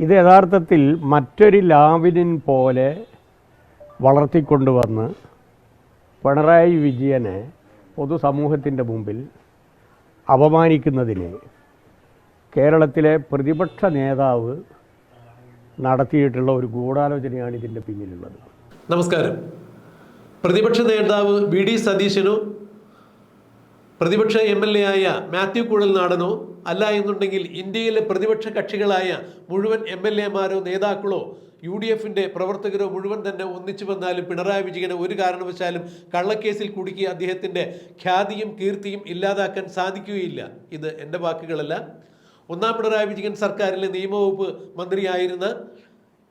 ഇത് യഥാർത്ഥത്തിൽ മറ്റൊരു ലാവിനിൻ പോലെ വളർത്തിക്കൊണ്ടുവന്ന് പിണറായി വിജയനെ പൊതുസമൂഹത്തിന്റെ മുമ്പിൽ അപമാനിക്കുന്നതിന് കേരളത്തിലെ പ്രതിപക്ഷ നേതാവ് നടത്തിയിട്ടുള്ള ഒരു ഗൂഢാലോചനയാണ് ഇതിന്റെ പിന്നിലുള്ളത്. നമസ്കാരം. പ്രതിപക്ഷ നേതാവ് വി ഡി സതീശനോ പ്രതിപക്ഷ എം എൽ എ ആയ മാത്യു കുഴൽനാടനോ അല്ല എന്നുണ്ടെങ്കിൽ ഇന്ത്യയിലെ പ്രതിപക്ഷ കക്ഷികളായ മുഴുവൻ എം എൽ എമാരോ നേതാക്കളോ യു ഡി എഫിന്റെ പ്രവർത്തകരോ മുഴുവൻ തന്നെ ഒന്നിച്ചു വന്നാലും പിണറായി വിജയനെ ഒരു കാരണവശാലും കള്ളക്കേസിൽ കുടുക്കി അദ്ദേഹത്തിന്റെ ഖ്യാതിയും കീർത്തിയും ഇല്ലാതാക്കാൻ സാധിക്കുകയില്ല. ഇത് എന്റെ വാക്കുകളല്ല. ഒന്നാം പിണറായി വിജയൻ സർക്കാരിലെ നിയമവകുപ്പ് മന്ത്രിയായിരുന്ന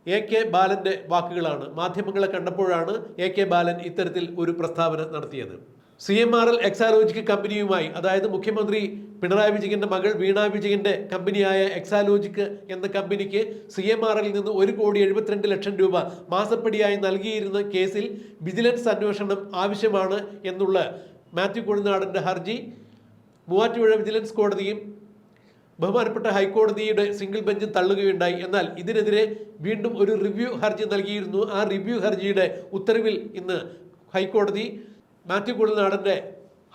എ കെ ബാലന്റെ വാക്കുകളാണ്. മാധ്യമങ്ങളെ കണ്ടപ്പോഴാണ് എ കെ ബാലൻ ഇത്തരത്തിൽ ഒരു പ്രസ്താവന നടത്തിയത്. C M R L Exalogic കമ്പനിയുമായി അതായത് മുഖ്യമന്ത്രി പിണറായി വിജയന്റെ മകൾ വീണ വിജയന്റെ കമ്പനിയായ എക്സാലോജിക് എന്ന കമ്പനിക്ക് സി എം ആർ എല്ലിൽ നിന്ന് ഒരു കോടി എഴുപത്തിരണ്ട് ലക്ഷം രൂപ മാസപ്പടിയായി നൽകിയിരുന്ന കേസിൽ വിജിലൻസ് അന്വേഷണം ആവശ്യമാണ് എന്നുള്ള മാത്യു കുഴനാടന്റെ ഹർജി മൂവാറ്റുപുഴ വിജിലൻസ് കോടതിയും ബഹുമാനപ്പെട്ട ഹൈക്കോടതിയുടെ സിംഗിൾ ബെഞ്ച് തള്ളുകയുണ്ടായി. എന്നാൽ ഇതിനെതിരെ വീണ്ടും ഒരു റിവ്യൂ ഹർജി നൽകിയിരുന്നു. ആ റിവ്യൂ ഹർജിയുടെ ഉത്തരവിൽ ഇന്ന് ഹൈക്കോടതി മാത്യു കുഴൽനാടന്റെ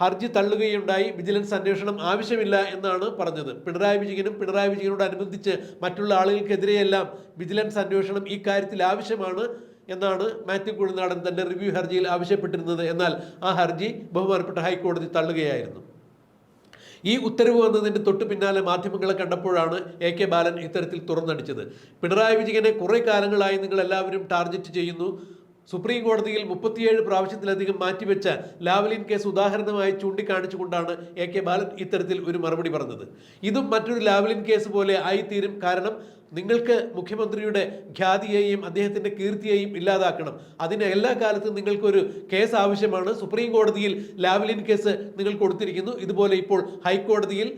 ഹർജി തള്ളുകയുണ്ടായി. വിജിലൻസ് അന്വേഷണം ആവശ്യമില്ല എന്നാണ് പറഞ്ഞത്. പിണറായി വിജയനും പിണറായി വിജയനോട് അനുബന്ധിച്ച് മറ്റുള്ള ആളുകൾക്കെതിരെയെല്ലാം വിജിലൻസ് അന്വേഷണം ഈ കാര്യത്തിൽ ആവശ്യമാണ് എന്നാണ് മാത്യു കുഴൽനാടൻ തന്റെ റിവ്യൂ ഹർജിയിൽ ആവശ്യപ്പെട്ടിരുന്നത്. എന്നാൽ ആ ഹർജി ബഹുമാനപ്പെട്ട ഹൈക്കോടതി തള്ളുകയായിരുന്നു. ഈ ഉത്തരവ് വന്നതിന്റെ തൊട്ട് പിന്നാലെ മാധ്യമങ്ങളെ കണ്ടപ്പോഴാണ് എ കെ ബാലൻ ഇത്തരത്തിൽ തുറന്നടിച്ചത്. പിണറായി വിജയനെ കുറേ കാലങ്ങളായി നിങ്ങൾ എല്ലാവരും ടാർഗറ്റ് ചെയ്യുന്നു. സുപ്രീം കോടതിയിൽ മുപ്പത്തിയേഴ് പ്രാവശ്യത്തിലധികം മാറ്റിവെച്ച ലാവലിൻ കേസ് ഉദാഹരണമായി ചൂണ്ടിക്കാണിച്ചുകൊണ്ടാണ് എ കെ ബാലൻ ഇത്തരത്തിൽ ഒരു മറുപടി പറഞ്ഞത്. ഇതും മറ്റൊരു ലാവലിൻ കേസ് പോലെ ആയിത്തീരും. കാരണം നിങ്ങൾക്ക് മുഖ്യമന്ത്രിയുടെ ഖ്യാതിയെയും അദ്ദേഹത്തിന്റെ കീർത്തിയെയും ഇല്ലാതാക്കണം. അതിന് എല്ലാ കാലത്തും നിങ്ങൾക്കൊരു കേസ് ആവശ്യമാണ്. സുപ്രീം കോടതിയിൽ ലാവലിൻ കേസ് നിങ്ങൾ കൊടുത്തിരിക്കുന്നു. ഇതുപോലെ ഇപ്പോൾ ഹൈക്കോടതിയിൽ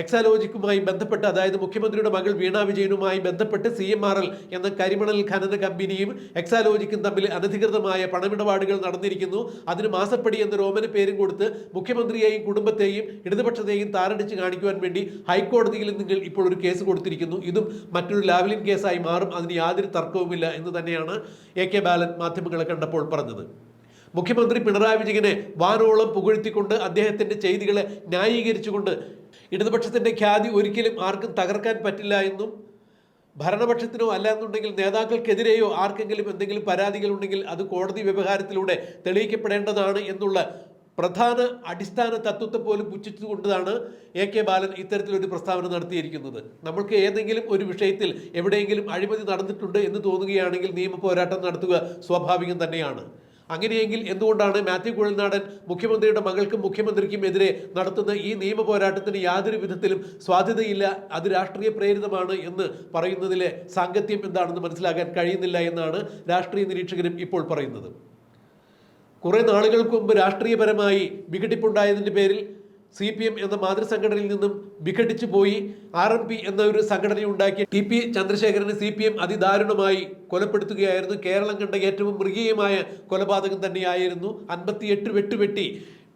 എക്സാലോജിക്കുമായി ബന്ധപ്പെട്ട് അതായത് മുഖ്യമന്ത്രിയുടെ മകൾ വീണ വിജയനുമായി ബന്ധപ്പെട്ട് സി എം ആർ എൽ എന്ന കരിമണൽ ഖനന കമ്പനിയും എക്സാലോജിക്കും തമ്മിൽ അനധികൃതമായ പണമിടപാടുകൾ നടന്നിരിക്കുന്നു. അതിന് മാസപ്പടി എന്ന റോമന് പേരും കൊടുത്ത് മുഖ്യമന്ത്രിയെയും കുടുംബത്തെയും ഇടതുപക്ഷത്തെയും താരടിച്ച് കാണിക്കുവാൻ വേണ്ടി ഹൈക്കോടതിയിൽ നിങ്ങൾ ഇപ്പോൾ ഒരു കേസ് കൊടുത്തിരിക്കുന്നു. ഇതും മറ്റൊരു ലാവലിൻ കേസായി മാറും. അതിന് യാതൊരു തർക്കവുമില്ല എന്ന് തന്നെയാണ് എ കെ ബാലൻ മാധ്യമങ്ങളെ കണ്ടപ്പോൾ പറഞ്ഞത്. മുഖ്യമന്ത്രി പിണറായി വിജയനെ വാനോളം പുകഴ്ത്തിക്കൊണ്ട് അദ്ദേഹത്തിന്റെ ചെയ്തികളെ ന്യായീകരിച്ചുകൊണ്ട് ഇടതുപക്ഷത്തിന്റെ ഖ്യാതി ഒരിക്കലും ആർക്കും തകർക്കാൻ പറ്റില്ല എന്നും ഭരണപക്ഷത്തിനോ അല്ല എന്നുണ്ടെങ്കിൽ നേതാക്കൾക്കെതിരെയോ ആർക്കെങ്കിലും എന്തെങ്കിലും പരാതികളുണ്ടെങ്കിൽ അത് കോടതി വ്യവഹാരത്തിലൂടെ തെളിയിക്കപ്പെടേണ്ടതാണ് എന്നുള്ള പ്രധാന അടിസ്ഥാന തത്വത്തെ പോലും പുച്ഛിച്ചുകൊണ്ടാണ് എ കെ ബാലൻ ഇത്തരത്തിലൊരു പ്രസ്താവന നടത്തിയിരിക്കുന്നത്. നമ്മൾക്ക് ഏതെങ്കിലും ഒരു വിഷയത്തിൽ എവിടെയെങ്കിലും അഴിമതി നടന്നിട്ടുണ്ട് എന്ന് തോന്നുകയാണെങ്കിൽ നിയമ പോരാട്ടം നടത്തുക സ്വാഭാവികം തന്നെയാണ്. അങ്ങനെയെങ്കിൽ എന്തുകൊണ്ടാണ് മാത്യു കുഴൽനാടൻ മുഖ്യമന്ത്രിയുടെ മകൾക്കും മുഖ്യമന്ത്രിക്കും എതിരെ നടത്തുന്ന ഈ നിയമ പോരാട്ടത്തിന് യാതൊരു വിധത്തിലും സ്വാധീനയില്ല അത് രാഷ്ട്രീയ പ്രേരിതമാണ് എന്ന് പറയുന്നതിലെ സാങ്കത്യം എന്താണെന്ന് മനസ്സിലാക്കാൻ കഴിയുന്നില്ല എന്നാണ് രാഷ്ട്രീയ നിരീക്ഷകരും ഇപ്പോൾ പറയുന്നത്. കുറേ നാളുകൾക്ക് മുമ്പ് രാഷ്ട്രീയപരമായി വിഘടിപ്പുണ്ടായതിന്റെ പേരിൽ സി പി എം എന്ന മാതൃസംഘടനയിൽ നിന്നും വിഘടിച്ചു പോയി ആർ എം പി എന്ന ഒരു സംഘടന ഉണ്ടാക്കി. ടി പി ചന്ദ്രശേഖരനെ സി പി എം അതിദാരുണമായി കൊലപ്പെടുത്തുകയായിരുന്നു. കേരളം കണ്ട ഏറ്റവും മൃഗീയമായ കൊലപാതകം തന്നെയായിരുന്നു. അൻപത്തിയെട്ട് വെട്ടുവെട്ടി.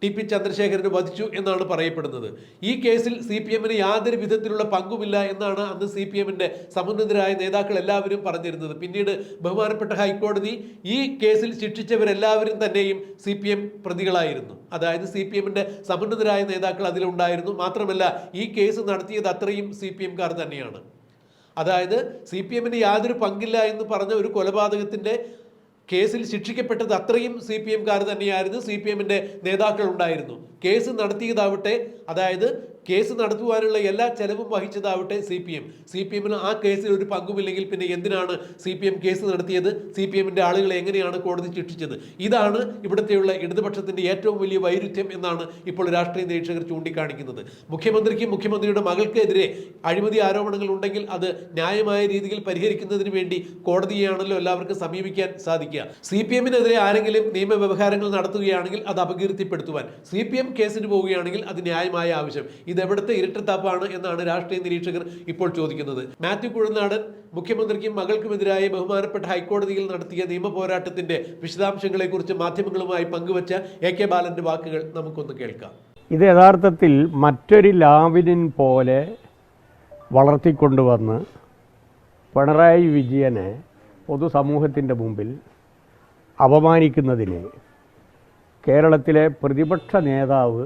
ടി പി ചന്ദ്രശേഖരന് വധിച്ചു എന്നാണ് പറയപ്പെടുന്നത്. ഈ കേസിൽ സി പി എമ്മിന് യാതൊരു വിധത്തിലുള്ള പങ്കുമില്ല എന്നാണ് അന്ന് സി പി എമ്മിന്റെ സമുന്നതരായ നേതാക്കൾ എല്ലാവരും പറഞ്ഞിരുന്നത്. പിന്നീട് ബഹുമാനപ്പെട്ട ഹൈക്കോടതി ഈ കേസിൽ ശിക്ഷിച്ചവരെല്ലാവരും തന്നെയും സി പി എം പ്രതികളായിരുന്നു. അതായത് സി പി എമ്മിന്റെ സമുന്നതരായ നേതാക്കൾ അതിലുണ്ടായിരുന്നു. മാത്രമല്ല ഈ കേസ് നടത്തിയത് അത്രയും സി പി എംകാർ തന്നെയാണ്. അതായത് സി പി എമ്മിന് യാതൊരു പങ്കില്ല എന്ന് പറഞ്ഞ ഒരു കൊലപാതകത്തിന്റെ കേസിൽ ശിക്ഷിക്കപ്പെട്ടത് അത്രയും സി പി എംകാർ തന്നെയായിരുന്നു. സി പി എമ്മിന്റെ നേതാക്കൾ ഉണ്ടായിരുന്നു. കേസ് നടത്തിയതാവട്ടെ അതായത് കേസ് നടത്തുവാനുള്ള എല്ലാ ചെലവും വഹിച്ചതാവട്ടെ C P M C P എമ്മിന് ആ കേസിൽ ഒരു പങ്കുമില്ലെങ്കിൽ പിന്നെ എന്തിനാണ് സി പി എം കേസ് നടത്തിയത്? സി പി എമ്മിന്റെ ആളുകളെ എങ്ങനെയാണ് കോടതി ശിക്ഷിച്ചത്? ഇതാണ് ഇവിടുത്തെയുള്ള ഇടതുപക്ഷത്തിന്റെ ഏറ്റവും വലിയ വൈരുദ്ധ്യം എന്നാണ് ഇപ്പോൾ രാഷ്ട്രീയ നിരീക്ഷകർ ചൂണ്ടിക്കാണിക്കുന്നത്. മുഖ്യമന്ത്രിക്കും മുഖ്യമന്ത്രിയുടെ മകൾക്കെതിരെ അഴിമതി ആരോപണങ്ങൾ ഉണ്ടെങ്കിൽ അത് ന്യായമായ രീതിയിൽ പരിഹരിക്കുന്നതിന് വേണ്ടി കോടതിയെയാണല്ലോ എല്ലാവർക്കും സമീപിക്കാൻ സാധിക്കുക. സി പി എമ്മിനെതിരെ ആരെങ്കിലും നിയമവ്യവഹാരങ്ങൾ നടത്തുകയാണെങ്കിൽ അത് അപകീർത്തിപ്പെടുത്തുവാൻ. സി പി എം കേസിന് പോവുകയാണെങ്കിൽ അത് ന്യായമായ ആവശ്യം. ഇത് എവിടുത്തെ ഇരട്ടത്താപ്പാണ് എന്നാണ് രാഷ്ട്രീയ നിരീക്ഷകർ ഇപ്പോൾ ചോദിക്കുന്നത്. മാത്യു കുഴനാടൻ മുഖ്യമന്ത്രിക്കും മകൾക്കുമെതിരായ ബഹുമാനപ്പെട്ട ഹൈക്കോടതിയിൽ നടത്തിയ നിയമ പോരാട്ടത്തിന്റെ വിശദാംശങ്ങളെക്കുറിച്ച് മാധ്യമങ്ങളുമായി പങ്കുവച്ച എ കെ ബാലന്റെ വാക്കുകൾ നമുക്കൊന്ന് കേൾക്കാം. ഇത് യഥാർത്ഥത്തിൽ മറ്റൊരു ലാവിനിൻ പോലെ വളർത്തിക്കൊണ്ടുവന്ന് പിണറായി വിജയനെ പൊതുസമൂഹത്തിന്റെ മുമ്പിൽ അപമാനിക്കുന്നതിന് കേരളത്തിലെ പ്രതിപക്ഷ നേതാവ്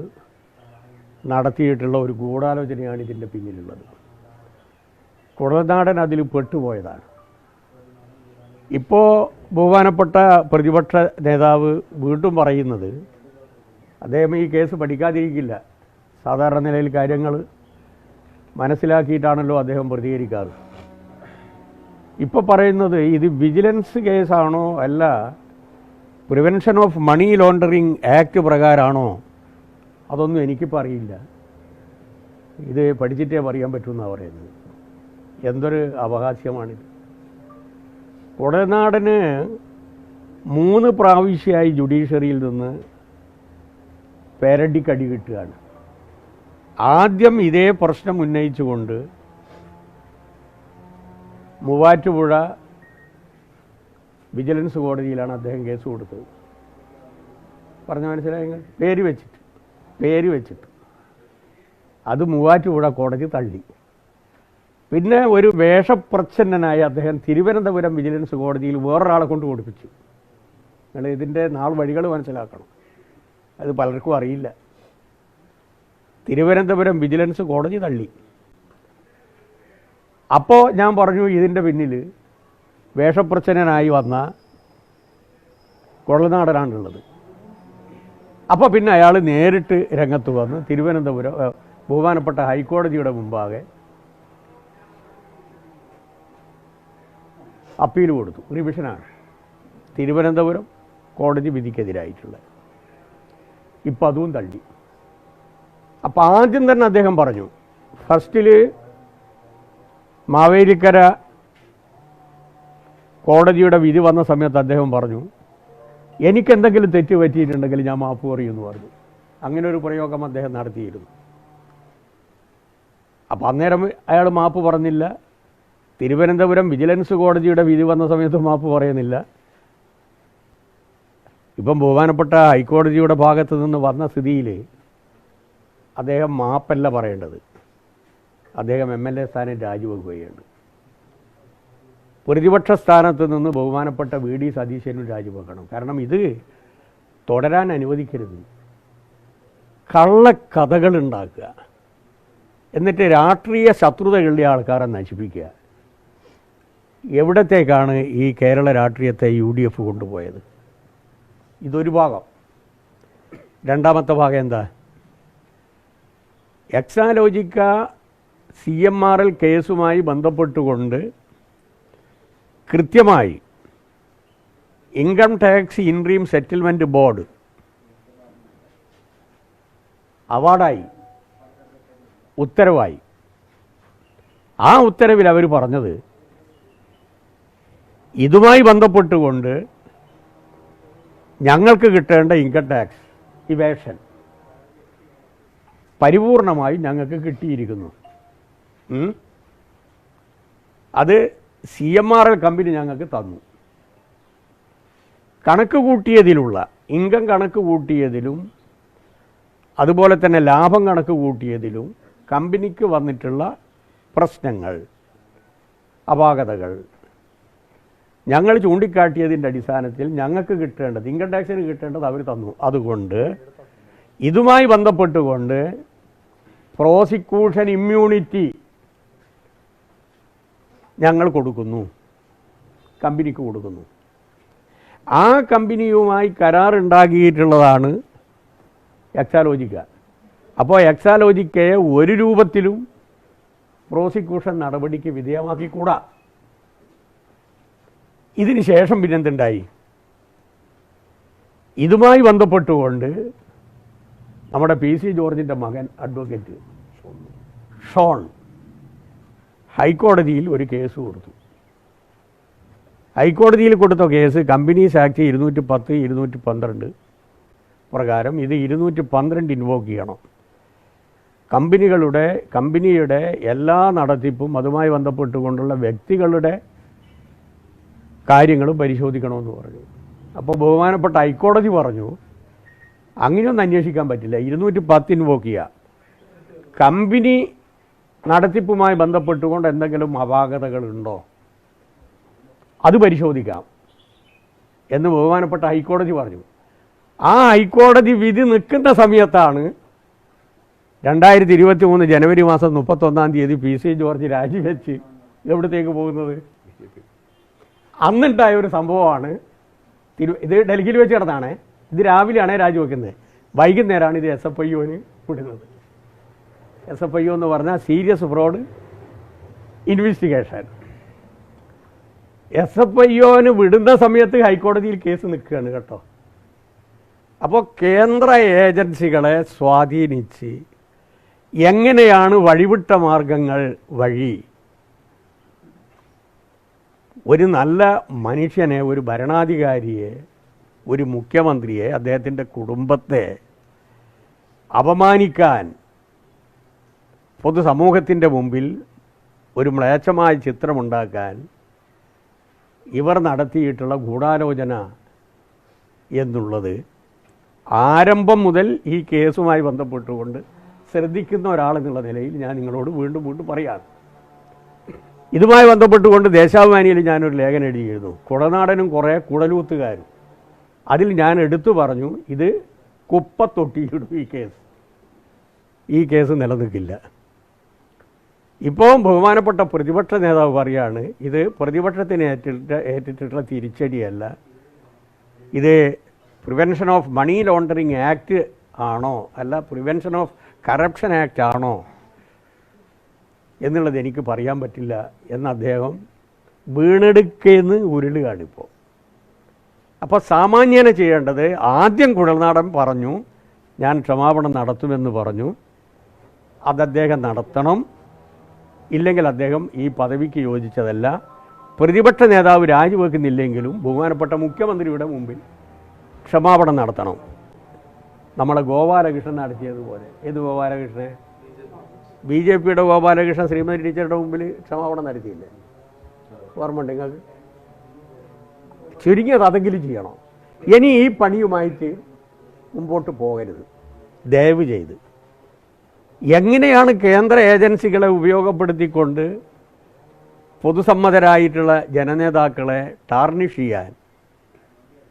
നടത്തിയിട്ടുള്ള ഒരു ഗൂഢാലോചനയാണ് ഇതിന്റെ പിന്നിലുള്ളത്. കുടനാടൻ അതിൽ പെട്ടുപോയതാണ്. ഇപ്പോൾ ബഹുമാനപ്പെട്ട പ്രതിപക്ഷ നേതാവ് വീണ്ടും പറയുന്നത് അദ്ദേഹം ഈ കേസ് പഠിക്കാതിരിക്കില്ല. സാധാരണ നിലയിൽ കാര്യങ്ങൾ മനസ്സിലാക്കിയിട്ടാണല്ലോ അദ്ദേഹം പ്രതികരിക്കാറ്. ഇപ്പോൾ പറയുന്നത് ഇത് വിജിലൻസ് കേസാണോ അല്ല prevention of money laundering act പ്രകാരമാണോ അതൊന്നും എനിക്കിപ്പോൾ അറിയില്ല. ഇത് പഠിച്ചിട്ടേ പറയാൻ പറ്റുമെന്നാണ് പറയുന്നത്. എന്തൊരു അവകാശമാണിത്. കുടനാടന് മൂന്ന് പ്രാവശ്യമായി ജുഡീഷ്യറിയിൽ നിന്ന് പേരടിക്കടി കിട്ടുകയാണ്. ആദ്യം ഇതേ പ്രശ്നം ഉന്നയിച്ചുകൊണ്ട് മൂവാറ്റുപുഴ വിജിലൻസ് കോടതിയിലാണ് അദ്ദേഹം കേസ് കൊടുത്തത്. പറഞ്ഞ മനസ്സിലായെങ്കിൽ പേര് വെച്ചിട്ട് പേര് വെച്ചിട്ട്. അത് മൂവാറ്റുപുഴ കോടതി തള്ളി. പിന്നെ ഒരു വേഷപ്രച്ഛന്നനായി അദ്ദേഹം തിരുവനന്തപുരം വിജിലൻസ് കോടതിയിൽ വേറൊരാളെ കൊണ്ട് കൊടുപ്പിച്ചു. നിങ്ങൾ ഇതിന്റെ നാൾ വഴികൾ മനസ്സിലാക്കണം. അത് പലർക്കും അറിയില്ല. തിരുവനന്തപുരം വിജിലൻസ് കോടതി തള്ളി. അപ്പോൾ ഞാൻ പറഞ്ഞു ഇതിന്റെ പിന്നിൽ വേഷപ്രച്ഛന്നനായി വന്ന കൊള്ളനാടനാണുള്ളത്. അപ്പോൾ പിന്നെ അയാൾ നേരിട്ട് രംഗത്ത് വന്ന് തിരുവനന്തപുരം ബഹുമാനപ്പെട്ട ഹൈക്കോടതിയുടെ മുമ്പാകെ അപ്പീൽ കൊടുത്തു. റിവിഷനാണ് തിരുവനന്തപുരം കോടതി വിധിക്കെതിരായിട്ടുള്ള. ഇപ്പം അതും തള്ളി. അപ്പം ആദ്യം തന്നെ അദ്ദേഹം പറഞ്ഞു ഫസ്റ്റിൽ മാവേലിക്കര കോടതിയുടെ വിധി വന്ന സമയത്ത് അദ്ദേഹം പറഞ്ഞു എനിക്കെന്തെങ്കിലും തെറ്റ് പറ്റിയിട്ടുണ്ടെങ്കിൽ ഞാൻ മാപ്പ് പറയുമെന്ന് പറഞ്ഞു. അങ്ങനെ ഒരു പ്രയോഗം അദ്ദേഹം നടത്തിയിരുന്നു. അപ്പം അന്നേരം അയാൾ മാപ്പ് പറഞ്ഞില്ല. തിരുവനന്തപുരം വിജിലൻസ് കോടതിയുടെ വിധി വന്ന സമയത്ത് മാപ്പ് പറയുന്നില്ല. ഇപ്പം ബഹുമാനപ്പെട്ട ഹൈക്കോടതിയുടെ ഭാഗത്ത് നിന്ന് വന്ന സ്ഥിതിയിൽ അദ്ദേഹം മാപ്പല്ല പറയേണ്ടത്. അദ്ദേഹം എം എൽ എ സ്ഥാനം രാജിവെക്കുകയാണ്. പ്രതിപക്ഷ സ്ഥാനത്ത് നിന്ന് ബഹുമാനപ്പെട്ട വി ഡി സതീശനും രാജിവെക്കണം. കാരണം ഇത് തുടരാൻ അനുവദിക്കരുത്. കള്ളക്കഥകൾ ഉണ്ടാക്കുക. എന്നിട്ട് രാഷ്ട്രീയ ശത്രുതകളുടെ ആൾക്കാരെ നശിപ്പിക്കുക. എവിടത്തേക്കാണ് ഈ കേരള രാഷ്ട്രീയത്തെ യു ഡി എഫ് കൊണ്ടുപോയത്? ഇതൊരു ഭാഗം. രണ്ടാമത്തെ ഭാഗം എന്താ? Exalogic C M R L കേസുമായി ബന്ധപ്പെട്ടുകൊണ്ട് കൃത്യമായി income tax interim settlement board അവാർഡായി ഉത്തരവായി. ആ ഉത്തരവിൽ അവർ പറഞ്ഞത് ഇതുമായി ബന്ധപ്പെട്ടുകൊണ്ട് ഞങ്ങൾക്ക് കിട്ടേണ്ട ഇൻകം ടാക്സ് ഇവേഷൻ പരിപൂർണമായി ഞങ്ങൾക്ക് കിട്ടിയിരിക്കുന്നു. അത് C M R L company ഞങ്ങൾക്ക് തന്നു. കണക്ക് കൂട്ടിയതിലുള്ള ഇൻകം കണക്ക് കൂട്ടിയതിലും അതുപോലെ തന്നെ ലാഭം കണക്ക് കൂട്ടിയതിലും കമ്പനിക്ക് വന്നിട്ടുള്ള പ്രശ്നങ്ങൾ അപാകതകൾ. ഞങ്ങൾ ചൂണ്ടിക്കാട്ടിയതിന്റെ അടിസ്ഥാനത്തിൽ ഞങ്ങൾക്ക് കിട്ടേണ്ടത് ഇൻകം ടാക്സിന് കിട്ടേണ്ടത് അവർ തന്നു. അതുകൊണ്ട് ഇതുമായി ബന്ധപ്പെട്ടുകൊണ്ട് പ്രോസിക്യൂഷൻ ഇമ്മ്യൂണിറ്റി ഞങ്ങൾ കൊടുക്കുന്നു. കമ്പനിക്ക് കൊടുക്കുന്നു. ആ കമ്പനിയുമായി കരാറുണ്ടാക്കിയിട്ടുള്ളതാണ് എക്സാലോജിക്ക. അപ്പോൾ എക്സാലോജിക്കയെ ഒരു രൂപത്തിലും പ്രോസിക്യൂഷൻ നടപടിക്ക് വിധേയമാക്കിക്കൂടാ. ഇതിന് ശേഷം പിന്നെന്തുണ്ടായി? ഇതുമായി ബന്ധപ്പെട്ടുകൊണ്ട് നമ്മുടെ പി സി ജോർജിന്റെ മകൻ അഡ്വക്കേറ്റ് ഷോൺ. ഹൈക്കോടതിയിൽ ഒരു കേസ് കൊടുത്തു. ഹൈക്കോടതിയിൽ കൊടുത്ത കേസ് കമ്പനീസ് ആക്ട് ഇരുന്നൂറ്റി പത്ത് ഇരുന്നൂറ്റി പന്ത്രണ്ട് പ്രകാരം ഇത് ഇരുന്നൂറ്റി പന്ത്രണ്ട് ഇൻവോക്ക് ചെയ്യണം. കമ്പനികളുടെ കമ്പനിയുടെ എല്ലാ നടത്തിപ്പും അതുമായി ബന്ധപ്പെട്ടുകൊണ്ടുള്ള വ്യക്തികളുടെ കാര്യങ്ങളും പരിശോധിക്കണമെന്ന് പറഞ്ഞു. അപ്പോൾ ബഹുമാനപ്പെട്ട ഹൈക്കോടതി പറഞ്ഞു അങ്ങനെയൊന്നും അന്വേഷിക്കാൻ പറ്റില്ല. ഇരുന്നൂറ്റി പത്ത് ഇൻവോക്ക് ചെയ്യുക കമ്പനി നടത്തിപ്പുമായി ബന്ധപ്പെട്ടുകൊണ്ട് എന്തെങ്കിലും അപാകതകളുണ്ടോ? അത് പരിശോധിക്കാം. എന്ന് ബഹുമാനപ്പെട്ട ഹൈക്കോടതി പറഞ്ഞു. ആ ഹൈക്കോടതി വിധി നിൽക്കുന്ന സമയത്താണ് രണ്ടായിരത്തി ഇരുപത്തി മൂന്ന് ജനുവരി മാസം മുപ്പത്തൊന്നാം തീയതി പി സി ജോർജ് രാജിവെച്ച് എവിടത്തേക്ക് പോകുന്നത്? അന്നുണ്ടായ ഒരു സംഭവമാണ്. ഇത് ഡൽഹിയിൽ വെച്ച് നടന്നാണേ ഇത് രാവിലെയാണ് രാജിവെക്കുന്നത്. വൈകുന്നേരമാണ് ഇത് എസ് എഫ് ഐ ഒന് വിടുന്നത്. എസ് എഫ് ഐ എന്ന് പറഞ്ഞാൽ serious fraud investigation. S F I ഒന് വിടുന്ന സമയത്ത് ഹൈക്കോടതിയിൽ കേസ് നിൽക്കുകയാണ് കേട്ടോ. അപ്പോൾ കേന്ദ്ര ഏജൻസികളെ സ്വാധീനിച്ച് എങ്ങനെയാണ് വഴിവിട്ട മാർഗങ്ങൾ വഴി ഒരു നല്ല മനുഷ്യനെ ഒരു ഭരണാധികാരിയെ ഒരു മുഖ്യമന്ത്രിയെ അദ്ദേഹത്തിന്റെ കുടുംബത്തെ അപമാനിക്കാൻ പൊതുസമൂഹത്തിന്റെ മുമ്പിൽ ഒരു മ്ലേച്ഛമായ ചിത്രമുണ്ടാക്കാൻ ഇവർ നടത്തിയിട്ടുള്ള ഗൂഢാലോചന എന്നുള്ളത് ആരംഭം മുതൽ ഈ കേസുമായി ബന്ധപ്പെട്ടുകൊണ്ട് ശ്രദ്ധിക്കുന്ന ഒരാളെന്നുള്ള നിലയിൽ ഞാൻ നിങ്ങളോട് വീണ്ടും വീണ്ടും പറയാം. ഇതുമായി ബന്ധപ്പെട്ടുകൊണ്ട് ദേശാഭിമാനിയിൽ ഞാനൊരു ലേഖനം എഴുതിയിരുന്നു. കുടനാടനും കുറേ കുടലൂത്തുകാരും. അതിൽ ഞാൻ എടുത്തു പറഞ്ഞു ഇത് കുപ്പത്തൊട്ടിയിടും ഈ കേസ്. ഈ കേസ് നിലനിൽക്കില്ല. ഇപ്പോൾ ബഹുമാനപ്പെട്ട പ്രതിപക്ഷ നേതാവ് പറയാണ് ഇത് പ്രതിപക്ഷത്തിന് ഏറ്റിട്ട് ഏറ്റിട്ടുള്ള തിരിച്ചടിയല്ല. ഇത് prevention of money laundering act ആണോ? അല്ല പ്രിവെൻഷൻ ഓഫ് കറപ്ഷൻ ആക്ട് ആണോ? എന്നുള്ളത് എനിക്ക് പറയാൻ പറ്റില്ല എന്ന് അദ്ദേഹം വീണെടുക്കെന്ന് ഉരുളുകാണിപ്പോൾ അപ്പോൾ സാമാന്യന ചെയ്യേണ്ടത് ആദ്യം കുഴൽനാടൻ പറഞ്ഞു ഞാൻ ക്ഷമാപണം നടത്തുമെന്ന് പറഞ്ഞു. അത് അദ്ദേഹം നടത്തണം. ഇല്ലെങ്കിൽ അദ്ദേഹം ഈ പദവിക്ക് യോജിച്ചതല്ല. പ്രതിപക്ഷ നേതാവ് രാജിവെക്കുന്നില്ലെങ്കിലും ബഹുമാനപ്പെട്ട മുഖ്യമന്ത്രിയുടെ മുമ്പിൽ ക്ഷമാപണം നടത്തണം. നമ്മളെ ഗോപാലകൃഷ്ണൻ നടത്തിയതുപോലെ. ഏത് ഗോപാലകൃഷ്ണനെ ബി ജെ പിയുടെ ഗോപാലകൃഷ്ണൻ ശ്രീമതി ടീച്ചറുടെ മുമ്പിൽ ക്ഷമാപണം നടത്തിയില്ലേ? ഓർമ്മയുണ്ട് നിങ്ങൾക്ക്? ചുരുങ്ങിയത് അതെങ്കിലും ചെയ്യണം. ഇനി ഈ പണിയുമായിട്ട് മുമ്പോട്ട് പോകരുത്. ദയവ് ചെയ്ത് എങ്ങനെയാണ് കേന്ദ്ര ഏജൻസികളെ ഉപയോഗപ്പെടുത്തിക്കൊണ്ട് പൊതുസമ്മതരായിട്ടുള്ള ജനനേതാക്കളെ ടാർണിഷ് ചെയ്യാൻ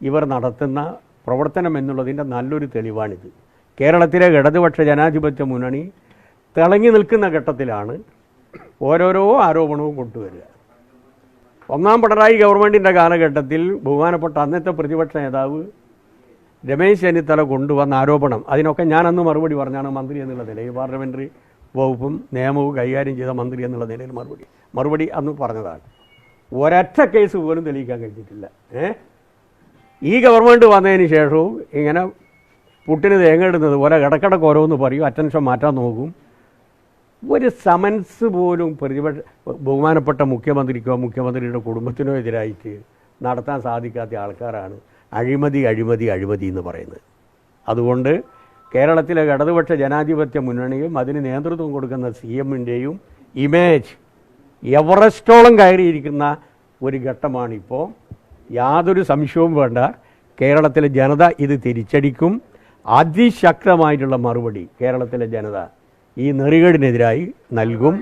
ഇവർ നടത്തുന്ന പ്രവർത്തനം എന്നുള്ളതിന്റെ നല്ലൊരു തെളിവാണിത്. കേരളത്തിലെ ഇടതുപക്ഷ ജനാധിപത്യ മുന്നണി തിളങ്ങി നിൽക്കുന്ന ഘട്ടത്തിലാണ് ഓരോരോ ആരോപണവും കൊണ്ടുവരിക. ഒന്നാം പിണറായി ഗവൺമെന്റിന്റെ കാലഘട്ടത്തിൽ ബഹുമാനപ്പെട്ട അന്നത്തെ പ്രതിപക്ഷ നേതാവ് രമേശ് ചെന്നിത്തല കൊണ്ടുവന്ന ആരോപണം. അതിനൊക്കെ ഞാനന്ന് മറുപടി പറഞ്ഞാണ് മന്ത്രി എന്നുള്ള നിലയിൽ പാർലമെന്ററി വകുപ്പും നിയമവും കൈകാര്യം ചെയ്ത മന്ത്രി എന്നുള്ള നിലയിൽ മറുപടി. മറുപടി അന്ന് പറഞ്ഞതാണ്. ഒരൊറ്റ കേസ് പോലും തെളിയിക്കാൻ കഴിഞ്ഞിട്ടില്ല. ഈ ഗവൺമെന്റ് വന്നതിന് ശേഷവും ഇങ്ങനെ പുട്ടിന് തേങ്ങ ഇടുന്നത് പോലെ ഇടക്കിടക്ക് ഓരോന്ന് പറയും അറ്റൻഷൻ മാറ്റാൻ നോക്കും. ഒരു സമൻസ് പോലും പ്രതിപക്ഷ ബഹുമാനപ്പെട്ട മുഖ്യമന്ത്രിക്കോ മുഖ്യമന്ത്രിയുടെ കുടുംബത്തിനോ എതിരായിട്ട് നടത്താൻ സാധിക്കാത്ത ആൾക്കാരാണ് അഴിമതി അഴിമതി അഴിമതി എന്ന് പറയുന്നത്. അതുകൊണ്ട് കേരളത്തിലെ ഇടതുപക്ഷ ജനാധിപത്യ മുന്നണിയും അതിന് നേതൃത്വം കൊടുക്കുന്ന സി എമ്മിന്റെയും ഇമേജ് എവറസ്റ്റോളം കയറിയിരിക്കുന്ന ഒരു ഘട്ടമാണിപ്പോൾ യാതൊരു സംശയവും വേണ്ട. കേരളത്തിലെ ജനത ഇത് തിരിച്ചടിക്കും. അതിശക്തമായിട്ടുള്ള മറുപടി കേരളത്തിലെ ജനത ഈ നെറികേടിനെതിരായി നൽകും.